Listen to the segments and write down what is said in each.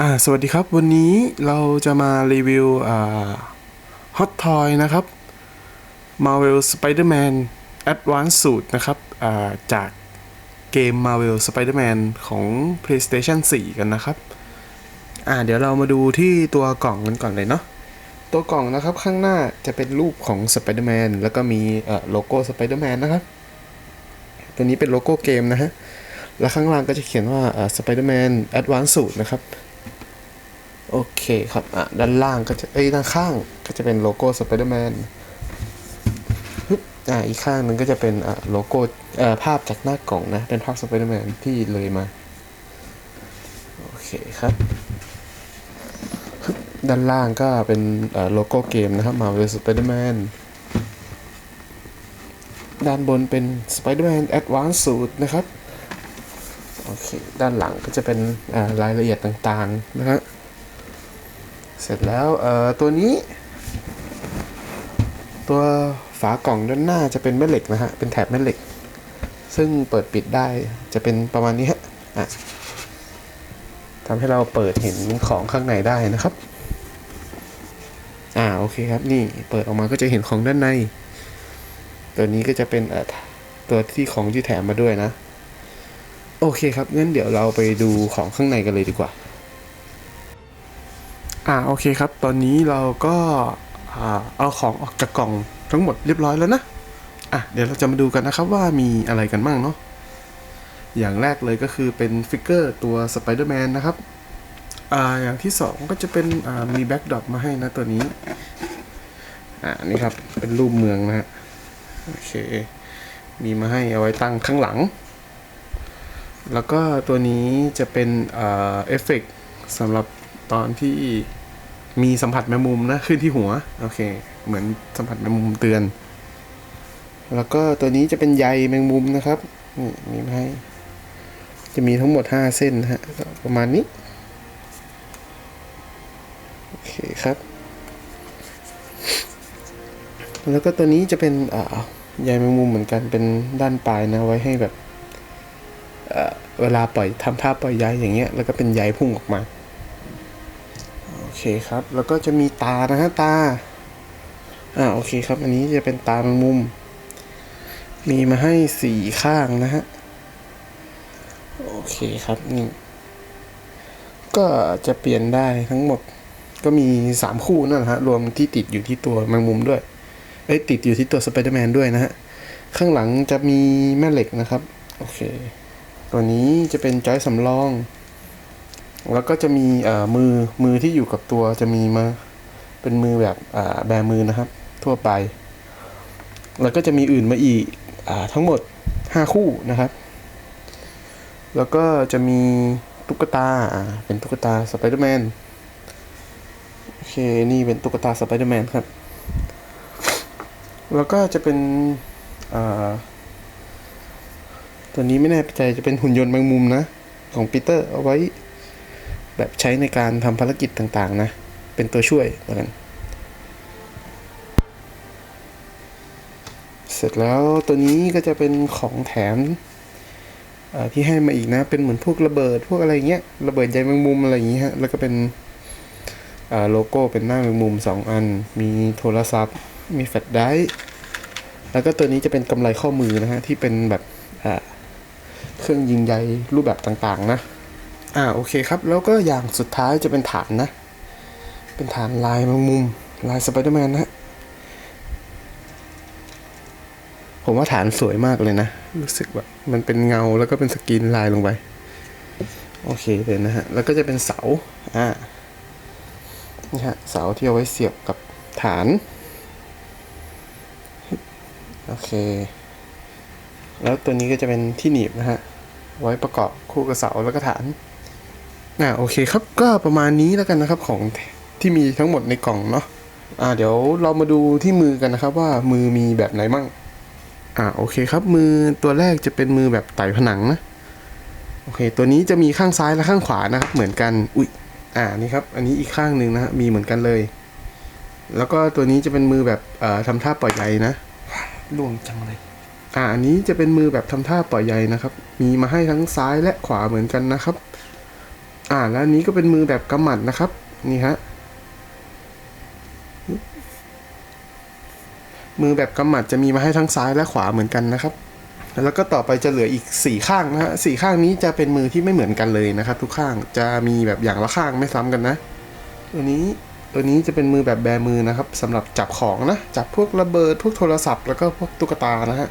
อ่าสวัสดีครับวันนี้เราจะมารีวิวอ่า Hot Toy นะครับ Marvel Spider-Man Advanced Suit นะครับอ่าจากเกม Marvel Spider-Man ของ PlayStation 4 กันนะครับอ่าเดี๋ยวเรามาดูที่ตัวกล่องกันก่อนเลยเนาะตัวกล่องนะครับข้างหน้าจะเป็นรูปของ Spider-Man แล้วก็มีอ่อโลโก้ Spider-Man นะครับ ตัวนี้เป็นโลโก้เกมนะฮะ แล้วข้างล่างก็จะเขียนว่าอ่า Spider-Man Advanced Suit นะครับ โอเคครับ อะ ด้านล่างก็จะเอ้ยด้านข้างก็จะเป็นโลโก้สไปเดอร์แมนฮึอ่าอีกข้างนึงก็จะเป็นอ่าโลโก้เอ่อภาพจากหน้ากล่องนะเป็นภาพสไปเดอร์แมนที่เลยมา โอเคครับ ด้านล่างก็เป็นอ่อโลโก้เกมนะครับ Marvel Spider-Man ด้านบนเป็น Spider-Man Advanced Suit นะครับ โอเค ด้านหลังก็จะเป็นอ่ารายละเอียดต่างๆ นะครับ เสร็จแล้วเอ่อตัวนี้ ตัวฝากล่องด้านหน้าจะเป็นแม่เหล็กนะฮะ เป็นแถบแม่เหล็ก ซึ่งเปิดปิดได้จะเป็นประมาณนี้ฮะอะทำให้เราเปิดเห็นของข้างในได้นะครับ อ่าโอเคครับนี่เปิดออกมาก็จะเห็นของด้านใน ตัวนี้ก็จะเป็นเอ่อตัวที่ของที่แถมมาด้วยนะ โอเคครับงั้นเดี๋ยวเราไปดูของข้างในกันเลยดีกว่า อ่าโอเคครับ ตอนนี้เราก็อ่าเอาของออกจากกล่องทั้งหมดเรียบร้อยแล้วนะ อะเดี๋ยวเราจะมาดูกันนะครับว่ามีอะไรกันบ้างเนาะ อย่างแรกเลยก็คือเป็นฟิกเกอร์ตัวสไปเดอร์แมนนะครับ อ่าอย่างที่สองก็จะเป็นอ่ามีแบ็กดรอปมาให้นะตัวนี้ อ่านี่ครับเป็นรูปเมืองนะฮะ โอเค มีมาให้เอาไว้ตั้งข้างหลัง แล้วก็ตัวนี้จะเป็นอ่าเอฟเฟกต์สำหรับ ตอนที่มีสัมผัสแมงมุมนะขึ้นที่หัว โอเค เหมือนสัมผัสแมงมุมเตือน แล้วก็ตัวนี้จะเป็นใยแมงมุมนะครับนี่มีมาให้จะมีทั้งหมด5เส้นฮะประมาณนี้โอเคครับ แล้วก็ตัวนี้จะเป็นอ่าใยแมงมุมเหมือนกันเป็นด้านปลายนะไว้ให้แบบเวลาปล่อยทำท่าปล่อยใยอย่างเงี้ยแล้วก็เป็นใยพุ่งออกมา เคครับ แล้วก็จะมีตานะฮะตา อ่าโอเคครับ อันนี้จะเป็นตาแมงมุม มีมาให้สี่ข้างนะฮะ โอเคครับนี่ ก็จะเปลี่ยนได้ทั้งหมด ก็มีสามคู่นั่นแหละฮะ รวมที่ติดอยู่ที่ตัวแมงมุมด้วย เอ้ยติดอยู่ที่ตัวสไปเดอร์แมนด้วยนะฮะ ข้างหลังจะมีแม่เหล็กนะครับ โอเค ตัวนี้จะเป็นจอยสำรอง แล้วก็จะมีมือมือที่อยู่กับตัวจะมีมาเป็นมือแบบแบมือนะครับ ทั่วไป แล้วก็จะมีอื่นมาอีกอทั้งหมด 5 คู่นะครับ แล้วก็จะมีตุ๊กตาเป็นตุ๊กตาสไปเดอร์แมนโอเคนี่เป็นตุ๊กตาสไปเดอร์แมนครับ แล้วก็จะเป็นตัวนี้ไม่แน่ใจจะเป็นหุ่นยนต์แมงมุมนะ ของปีเตอร์เอาไว้ แบบใช้ในการทำภารกิจต่างๆนะ เป็นตัวช่วยแล้วกัน เสร็จแล้วตัวนี้ก็จะเป็นของแถมที่ให้มาอีกนะ เป็นเหมือนพวกระเบิดพวกอะไรเงี้ย ระเบิดใยแมงมุมอะไรอย่างเงี้ยฮะแล้วก็เป็นโลโก้เป็นหน้าแมงมุมสองอัน มีโทรศัพท์ มีแฟลชไดรฟ์แล้วก็ตัวนี้จะเป็นกำไรข้อมือนะฮะ ที่เป็นแบบเครื่องยิงใยรูปแบบต่างๆนะ อ่าโอเคครับ แล้วก็อย่างสุดท้ายจะเป็นฐานนะ เป็นฐานลายมงมุมลายสไปเดอร์แมนนะฮะผมว่าฐานสวยมากเลยนะ รู้สึกแบบมันเป็นเงาแล้วก็เป็นสกรีนลายลงไป โอเคเลยนะฮะ แล้วก็จะเป็นเสา อ่านี่ฮะ เสาที่เอาไว้เสียบกับฐาน โอเค แล้วตัวนี้ก็จะเป็นที่หนีบนะฮะ ไว้ประกอบคู่กับเสาแล้วก็ฐาน อ่าโอเคครับก็ประมาณนี้แล้วกันนะครับของที่มีทั้งหมดในกล่องเนาะอ่าเดี๋ยวเรามาดูที่มือกันนะครับว่ามือมีแบบไหนมั่งอ่าโอเคครับมือตัวแรกจะเป็นมือแบบไต่ผนังนะโอเค ตัวนี้จะมีข้างซ้ายและข้างขวานะครับเหมือนกันอุ้ยอ่านี่ครับอันนี้อีกข้างหนึ่งนะฮะมีเหมือนกันเลย แล้วก็ตัวนี้จะเป็นมือแบบเอ่อทำท่าปล่อยใยนะล่วงจังเลยอ่าอันนี้จะเป็นมือแบบทำท่าปล่อยใยนะครับ มีมาให้ทั้งซ้ายและขวาเหมือนกันนะครับ อ่าแล้วนี้ก็เป็นมือแบบกำหมัดนะครับ นี่ฮะมือแบบกำหมัดจะมีมาให้ทั้งซ้ายและขวาเหมือนกันนะครับ แล้วก็ต่อไปจะเหลืออีกสี่ข้างนะฮะสี่ข้างนี้จะเป็นมือที่ไม่เหมือนกันเลยนะครับ ทุกข้างจะมีแบบอย่างละข้างไม่ซ้ำกันนะ ตัวนี้ตัวนี้จะเป็นมือแบบแบมือนะครับสำหรับจับของนะ จับพวกระเบิดพวกโทรศัพท์แล้วก็พวกตุ๊กตานะฮะ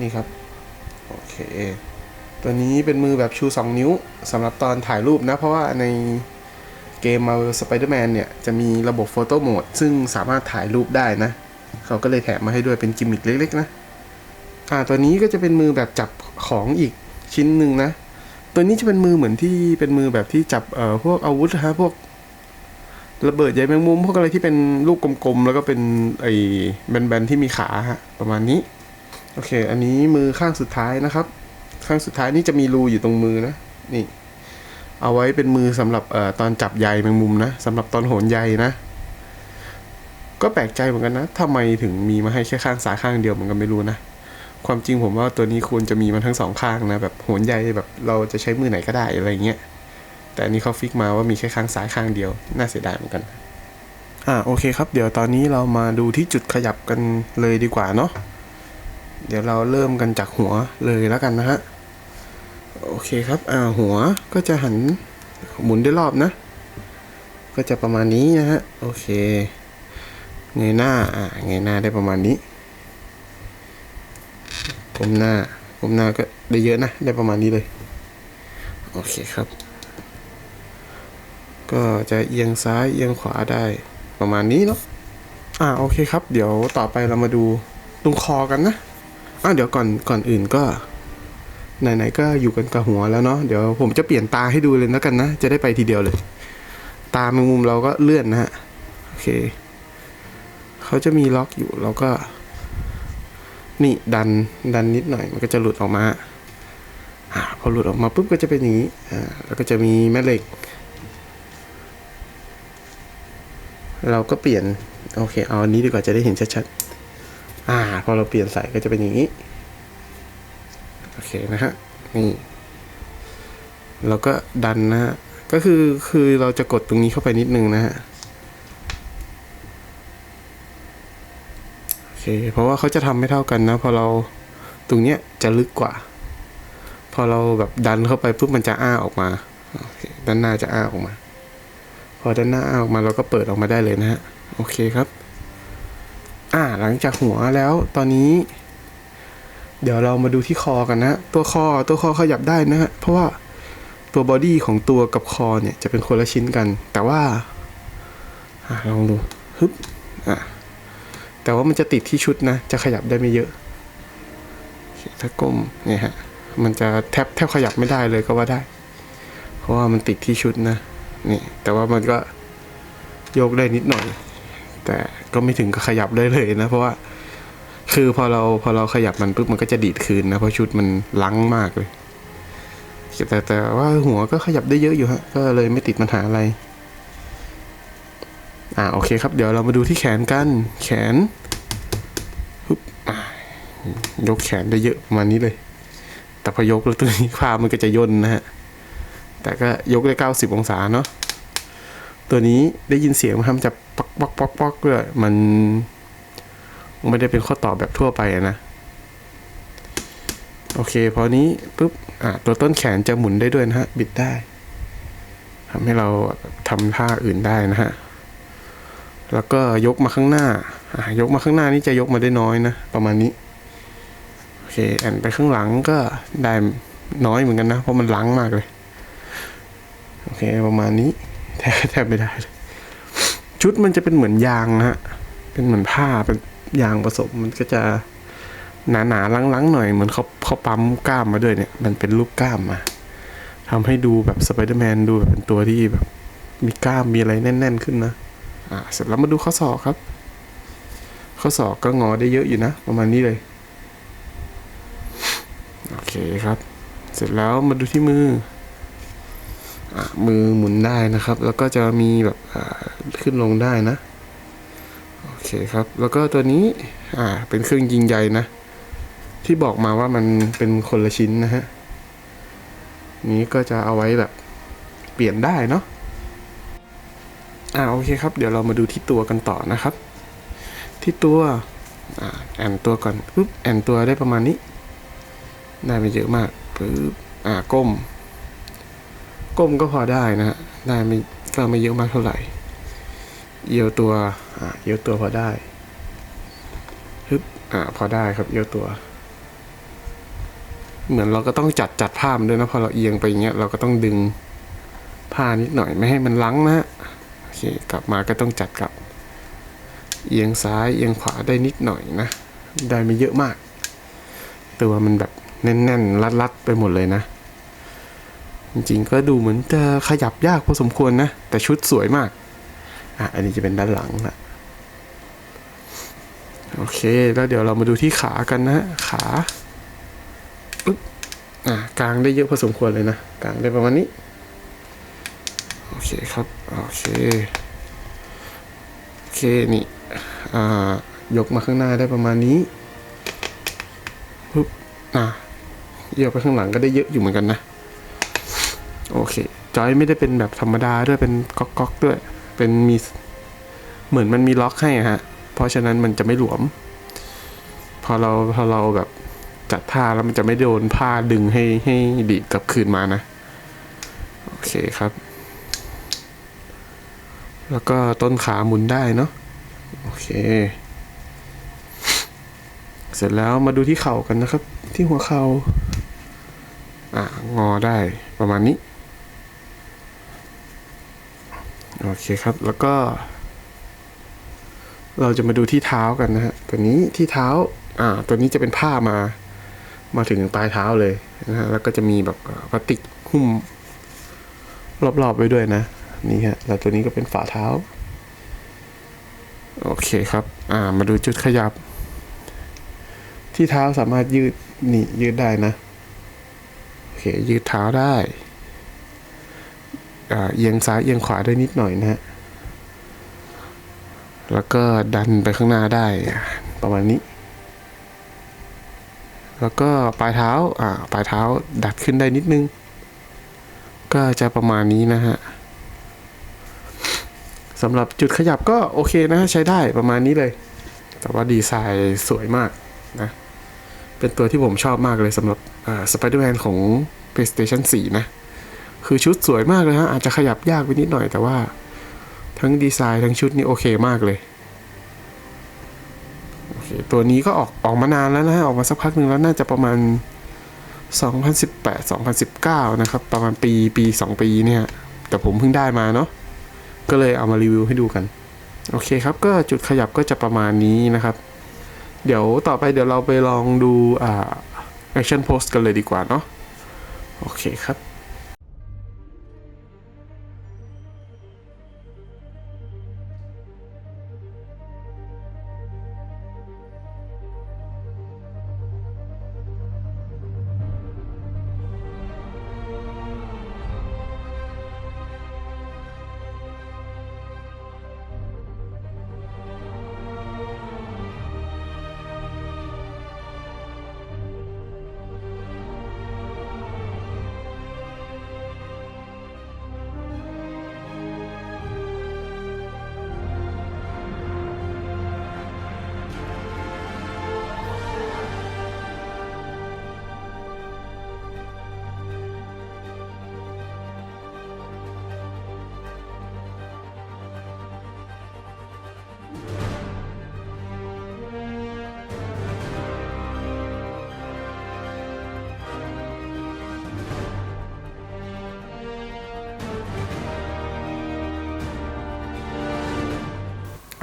นี่ครับ โอเค ตัวนี้เป็นมือแบบชู 2 นิ้วสำหรับตอนถ่ายรูปนะ เพราะว่าในเกม Marvel Spider-Man เนี่ย จะมีระบบโฟโต้โหมดซึ่งสามารถถ่ายรูปได้นะ เขาก็เลยแถมมาให้ด้วยเป็นกิมมิคเล็กๆนะ อ่า ตัวนี้ก็จะเป็นมือแบบจับของอีกชิ้นหนึ่งนะ ตัวนี้จะเป็นมือเหมือนที่เป็นมือแบบที่จับเอ่อพวกอาวุธฮะพวกระเบิดใยแมงมุมพวกอะไรที่เป็นลูกกลมๆ แล้วก็เป็นไอ้แบนๆที่มีขาฮะประมาณนี้ โอเค อันนี้มือข้างสุดท้ายนะครับ ข้างสุดท้ายนี่จะมีรูอยู่ตรงมือนะนี่ เอาไว้เป็นมือสำหรับเอ่อตอนจับใยแมงมุมนะสำหรับตอนโหนใยนะ ก็แปลกใจเหมือนกันนะทำไมถึงมีมาให้แค่ข้างซ้ายข้างเดียวเหมือนกันไม่รู้นะความจริงผมว่าตัวนี้ควรจะมีมันทั้งสองข้างนะแบบโหนใยแบบเราจะใช้มือไหนก็ได้อะไรเงี้ยแต่อันนี้เขาฟิกมาว่ามีแค่ข้างซ้ายข้างเดียว น่าเสียดายเหมือนกันอ่าโอเคครับ เดี๋ยวตอนนี้เรามาดูที่จุดขยับกันเลยดีกว่าเนาะเดี๋ยวเราเริ่มกันจากหัวเลยแล้วกันนะฮะ โอเคครับอ่าหัวก็จะหันหมุนได้รอบนะ ก็จะประมาณนี้นะฮะโอเคเงยหน้าอ่าเงยหน้าได้ประมาณนี้ก้มหน้าก้มหน้าก็ได้เยอะนะได้ประมาณนี้เลยโอเคครับ ก็จะเอียงซ้ายเอียงขวาได้ประมาณนี้เนาะอ่าโอเคครับ เดี๋ยวต่อไปเรามาดูตรงคอกันนะอ่าเดี๋ยวก่อนก่อนอื่นก็ ไหนๆก็อยู่กันกับหัวแล้วเนาะเดี๋ยวผมจะเปลี่ยนตาให้ดูเลยแล้วกันนะ จะได้ไปทีเดียวเลย ตามมุมเราก็เลื่อนนะฮะโอเคเขาจะมีล็อกอยู่เราก็ นี่ดันดันนิดหน่อย มันก็จะหลุดออกมาอ่าพอหลุดออกมาปุ๊บก็จะเป็นอย่างนี้อ่าแล้วก็จะมีแม่เหล็ก เราก็เปลี่ยน โอเค เอาอันนี้ดีกว่าจะได้เห็นชัดๆอ่า พอเราเปลี่ยนใส่ก็จะเป็นอย่างนี้ เคนะฮะ นี่ เราก็ดันนะฮะ ก็คือคือเราจะกดตรงนี้เข้าไปนิดนึงนะฮะ โอเค เพราะว่าเขาจะทำไม่เท่ากันนะ พอเราตรงเนี้ยจะลึกกว่า พอเราแบบดันเข้าไปปุ๊บมันจะอ้าออกมา ด้านหน้าจะอ้าออกมา พอด้านหน้าอ้าออกมาเราก็เปิดออกมาได้เลยนะฮะ โอเคครับ อ่า หลังจากหัวแล้วตอนนี้ เดี๋ยวเรามาดูที่คอกันนะ ตัวคอตัวคอขยับได้นะฮะเพราะว่าตัวบอดี้ของตัวกับคอเนี่ยจะเป็นคนละชิ้นกัน แต่ว่าอลองดูฮึบอ่าแต่ว่ามันจะติดที่ชุดนะ จะขยับได้ไม่เยอะ ถ้าก้มเนี่ยฮะ มันจะแทบแทบขยับไม่ได้เลยก็ว่าได้ เพราะว่ามันติดที่ชุดนะ นี่ แต่ว่ามันก็โยกได้นิดหน่อย แต่ก็ไม่ถึงกับขยับได้เลยนะ เพราะว่า คือพอเราพอเราขยับมันปุ๊บมันก็จะดีดคืนนะ เพราะชุดมันลังมากเลย แต่แต่ว่าหัวก็ขยับได้เยอะอยู่ฮะ ก็เลยไม่ติดปัญหาอะไร อ่าโอเคครับ เดี๋ยวเรามาดูที่แขนกัน แขนปุ๊บยกแขนได้เยอะประมาณนี้เลย แต่พอยกแล้วตัวนี้ภาพมันก็จะย่นนะฮะ แต่ก็ยกได้เก้าสิบองศาเนาะตัวนี้ได้ยินเสียงมันทำจากป๊อกป๊อกป๊อกป๊อกด้วยมัน ไม่ได้เป็นข้อต่อแบบทั่วไปนะ โอเค พอนี้ปุ๊บอ่าตัวต้นแขนจะหมุนได้ด้วยนะฮะ บิดได้ทำให้เราทำท่าอื่นได้นะฮะ แล้วก็ยกมาข้างหน้าอ่ายกมาข้างหน้านี่จะยกมาได้น้อยนะ ประมาณนี้ โอเค แอนไปข้างหลังก็ได้น้อยเหมือนกันนะ เพราะมันลังมากเลย โอเค ประมาณนี้ แทบแทบไม่ได้เลย ชุดมันจะเป็นเหมือนยางนะฮะ เป็นเหมือนผ้า เป็น ยางผสมมันก็จะหนาหนาๆลังๆหน่อยเหมือนเขาเขาปั๊มกล้ามมาด้วยเนี่ย มันเป็นรูปกล้ามมาทำให้ดูแบบสไปเดอร์แมนดูแบบเป็นตัวที่แบบ มีกล้ามมีอะไรแน่น ๆ ขึ้นนะอ่าเสร็จแล้วมาดูข้อศอกครับ ข้อศอกก็งอได้เยอะอยู่นะ ประมาณนี้เลย โอเคครับ เสร็จแล้วมาดูที่มืออะมือหมุนได้นะครับ แล้วก็จะมีแบบขึ้นลงได้นะ เคครับ แล้วก็ตัวนี้อ่าเป็นเครื่องยิงใยนะ ที่บอกมาว่ามันเป็นคนละชิ้นนะฮะ นี้ก็จะเอาไว้แบบเปลี่ยนได้เนาะอ่าโอเคครับ เดี๋ยวเรามาดูที่ตัวกันต่อนะครับ ที่ตัวอ่าแอนตัวก่อนปุ๊บแอนตัวได้ประมาณนี้ ได้ไม่เยอะมากปุ๊บอ่าก้ม ก้มก็พอได้นะฮะได้ไม่ก็ไม่เยอะมากเท่าไหร่ เอียวตัวอ่าเอียวตัวพอได้ฮึบอ่าพอได้ครับเอียวตัว เหมือนเราก็ต้องจัดจัดผ้ามันด้วยนะพอเราเอียงไปอย่างเงี้ยเราก็ต้องดึงผ้านิดหน่อยไม่ให้มันลังนะฮะโอเคกลับมาก็ต้องจัดกลับ เอียงซ้ายเอียงขวาได้นิดหน่อยนะ ได้ไม่เยอะมาก ตัวมันแบบแน่นๆ รัดๆ ไปหมดเลยนะ จริงๆก็ดูเหมือนจะขยับยากพอสมควรนะ แต่ชุดสวยมาก อะอันนี้จะเป็นด้านหลังละโอเค แล้วเดี๋ยวเรามาดูที่ขากันนะ ขาปึ๊บอะกลางได้เยอะพอสมควรเลยนะกลางได้ประมาณนี้ โอเคครับ โอเค โอเค นี่ อ่า ยกมาข้างหน้าได้ประมาณนี้ปึ๊บอะเยอะไปข้างหลังก็ได้เยอะอยู่เหมือนกันนะ โอเค จอยไม่ได้เป็นแบบธรรมดาด้วย เป็นกอกก๊อกๆด้วย เป็นมีเหมือนมันมีล็อกให้ฮะ เพราะฉะนั้นมันจะไม่หลวม พอเราพอเราแบบจัดท่าแล้วมันจะไม่โดนผ้าดึงให้ให้ดีดกลับคืนมานะ โอเคครับ แล้วก็ต้นขาหมุนได้เนาะโอเค เสร็จแล้วมาดูที่เข่ากันนะครับ ที่หัวเข่าอะงอได้ประมาณนี้ โอเคครับ แล้วก็ เราจะมาดูที่เท้ากันนะฮะ ตัวนี้ที่เท้า อ่า ตัวนี้จะเป็นผ้ามา มาถึงปลายเท้าเลยนะฮะ แล้วก็จะมีแบบพลาสติกหุ้ม รอบๆไว้ด้วยนะ นี่ฮะ แล้วตัวนี้ก็เป็นฝ่าเท้า โอเคครับ อ่า มาดูจุดขยับ ที่เท้าสามารถยืด นี่ยืดได้นะ โอเค ยืดเท้าได้ เอียงซ้ายเอียงขวาได้นิดหน่อยนะฮะ แล้วก็ดันไปข้างหน้าได้ประมาณนี้ แล้วก็ปลายเท้าอ่าปลายเท้าดัดขึ้นได้นิดนึง ก็จะประมาณนี้นะฮะสำหรับจุดขยับก็โอเคนะใช้ได้ประมาณนี้เลย แต่ว่าดีไซน์สวยมากนะ เป็นตัวที่ผมชอบมากเลยสำหรับสไปเดอร์แมนของ PlayStation 4 นะ คือชุดสวยมากเลยฮะอาจจะขยับยากไปนิดหน่อยแต่ว่า ทั้งดีไซน์ทั้งชุดนี่โอเคมากเลยโอเคตัวนี้ก็ออกออกมานานแล้วนะฮะออกมาสักพักหนึ่งแล้วน่าจะประมาณ 2018 2019 นะครับ ประมาณปีปี 2 ปีเนี่ย แต่ผมเพิ่งได้มาเนาะก็เลยเอามารีวิวให้ดูกัน โอเคครับ ก็จุดขยับก็จะประมาณนี้นะครับ เดี๋ยวต่อไปเดี๋ยวเราไปลองดูอ่า action post กันเลยดีกว่าเนาะโอเคครับ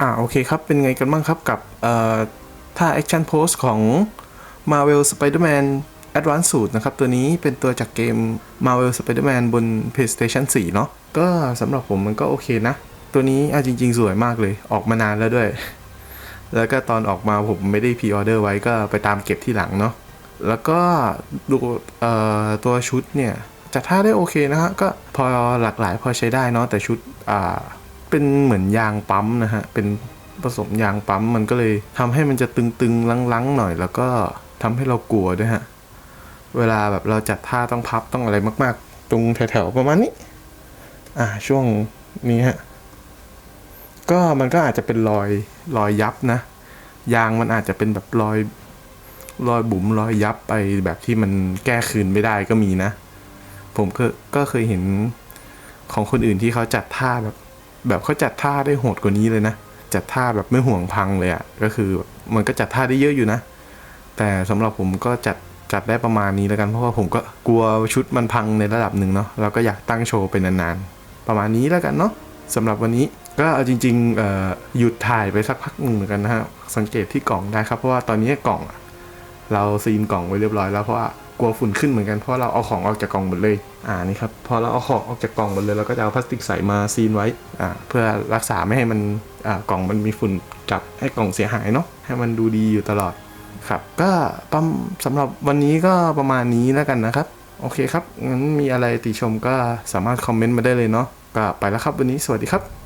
อ่าโอเคครับ เป็นไงกันบ้างครับกับเอ่อท่า Action Pose ของ Marvel Spider-Man Advanced Suit นะครับ ตัวนี้เป็นตัวจากเกม Marvel Spider-Man บน PlayStation 4 เนาะก็สำหรับผมมันก็โอเคนะ ตัวนี้อะจริง ๆ สวยมากเลยออกมานานแล้วด้วย แล้วก็ตอนออกมาผมไม่ได้พ r ออเดอร์ไว้ก็ไปตามเก็บที่หลังเนาะแล้วก็ดูเอ่อตัวชุดเนี่ยจัดท่าได้โอเคนะฮะก็พอหลากหลายพอใช้ได้เนาะแต่ชุดอ่า เป็นเหมือนยางปั๊มนะฮะ เป็นผสมยางปั๊มมันก็เลยทำให้มันจะตึงๆลังๆหน่อย แล้วก็ทำให้เรากลัวด้วยฮะ เวลาแบบเราจัดท่าต้องพับต้องอะไรมาก ๆ ตรงแถวๆประมาณนี้ อ่าช่วงนี้ฮะ ก็มันก็อาจจะเป็นรอยรอยยับนะ ยางมันอาจจะเป็นแบบรอยรอยบุ๋มรอยยับไปแบบที่มันแก้คืนไม่ได้ก็มีนะ ผมก็ก็เคยเห็นของคนอื่นที่เขาจัดท่าแบบ แบบเขาจัดท่าได้โหดกว่านี้เลยนะ จัดท่าแบบไม่ห่วงพังเลยอะ่ะก็คือมันก็จัดท่าได้เยอะอยู่นะ แต่สำหรับผมก็จัดจัดได้ประมาณนี้แล้วกันเพราะว่าผมก็กลัวชุดมันพังในระดับหนึ่งเนาะเราก็อยากตั้งโชว์ไปนานๆประมาณนี้แล้วกันเนาะสำหรับวันนี้ก็เอาจริงๆหยุดถ่ายไปสักพักหนึ่งกันนะฮะสังเกตที่กล่องได้ครับเพราะว่าตอนนี้กล่องเราซีนกล่องไว้เรียบร้อยแล้วเพราะว่า กลัวฝุ่นขึ้นเหมือนกันเพราะเราเอาของออกจากกล่องหมดเลย อ่านี่ครับพอเราเอาของออกจากกล่องหมดเลยเราก็จะเอาพลาสติกใสมาซีนไว้อ่าเพื่อรักษาไม่ให้มันอ่ากล่องมันมีฝุ่นจับให้กล่องเสียหายเนาะให้มันดูดีอยู่ตลอดครับก็ประมสำหรับวันนี้ก็ประมาณนี้แล้วกันนะครับ โอเคครับงั้นมีอะไรติชมก็สามารถคอมเมนต์มาได้เลยเนาะก็ไปแล้วครับวันนี้สวัสดีครับ